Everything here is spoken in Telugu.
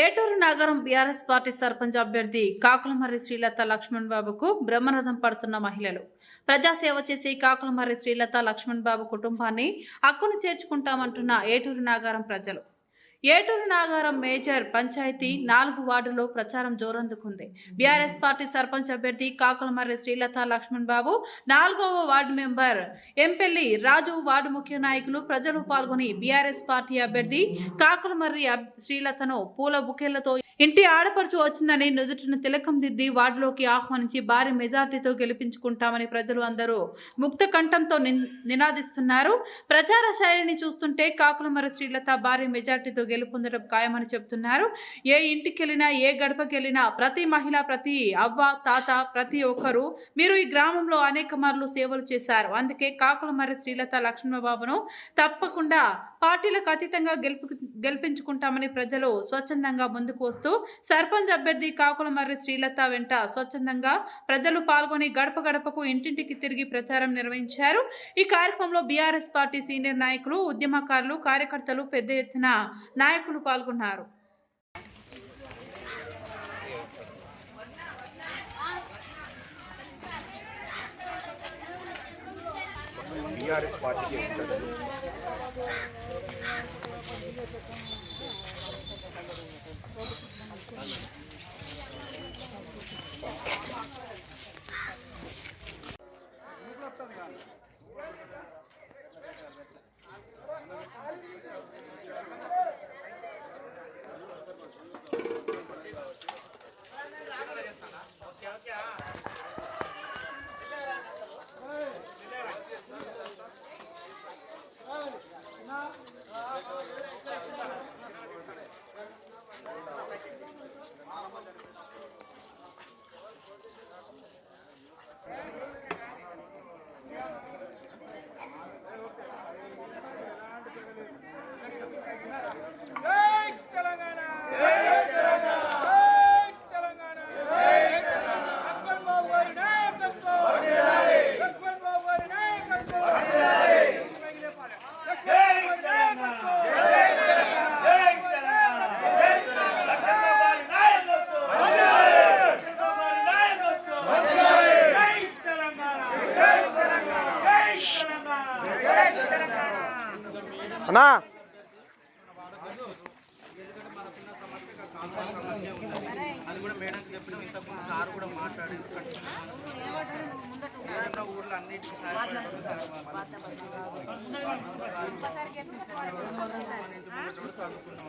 ఏటూరు నగరం బీఆర్ఎస్ పార్టీ సర్పంచ్ అభ్యర్థి కాకులమర్రి శ్రీలత లక్ష్మణ్ బాబుకు బ్రహ్మరథం పడుతున్న మహిళలు. ప్రజాసేవ చేసి కాకులమర్రి శ్రీలత లక్ష్మణ్ బాబు కుటుంబాన్ని హక్కును చేర్చుకుంటామంటున్న ఏటూరు నాగారం ప్రజలు. ఏటూరు నాగారం మేజర్ పంచాయతీ నాలుగు వార్డులో ప్రచారం జోరందుకుంది. బీఆర్ఎస్ పార్టీ సర్పంచ్ అభ్యర్థి కాకులమర్రి శ్రీలత లక్ష్మణ్ బాబు నాలుగవ ward member Empelli Raju ward ముఖ్య నాయకులు ప్రజలు పాల్గొని బీఆర్ఎస్ పార్టీ అభ్యర్థి కాకులమర్రి శ్రీలతను పూల బుకేలతో ఇంటి ఆడపడుచు వచ్చిందని నుదుటిన తిలకం దిద్ది వార్డులోకి ఆహ్వానించి భారీ మెజార్టీతో గెలిపించుకుంటామని ప్రజలు అందరూ ముక్త కంఠంతో నిన్- నినాదిస్తున్నారు. ప్రచార శైలిని చూస్తుంటే కాకులమర్రి శ్రీలత భారీ మెజార్టీతో గెలుపొందడం ఖాయమని చెప్తున్నారు. ఏ ఇంటికెళ్ళినా ఏ గడపకెళ్ళినా ప్రతి మహిళ ప్రతి అవ్వ తాత ప్రతి ఒక్కరూ మీరు ఈ గ్రామంలో అనేక మార్లు సేవలు చేశారు. అందుకే కాకులమర్రి శ్రీలత లక్ష్మణబాబును తప్పకుండా పార్టీలకు అతీతంగా గెలుపు గెలిపించుకుంటామని ప్రజలు స్వచ్ఛందంగా ముందుకు వస్తూ సర్పంచ్ అభ్యర్థి కాకులమర్రి శ్రీలత వెంట స్వచ్ఛందంగా ప్రజలు పాల్గొని గడప గడపకు ఇంటింటికి తిరిగి ప్రచారం నిర్వహించారు. ఈ కార్యక్రమంలో బీఆర్ఎస్ పార్టీ సీనియర్ నాయకులు ఉద్యమకారులు కార్యకర్తలు పెద్ద ఎత్తున నాయకులు పాల్గొన్నారు. బీఆర్ఎస్ పార్టీకి అన్నా. అది కూడా మేడంకి చెప్పినాం ఇంతకుముందు సార్ కూడా మాట్లాడి ఏదైనా ఊర్లో అన్నిటికీ చదువుకున్నాం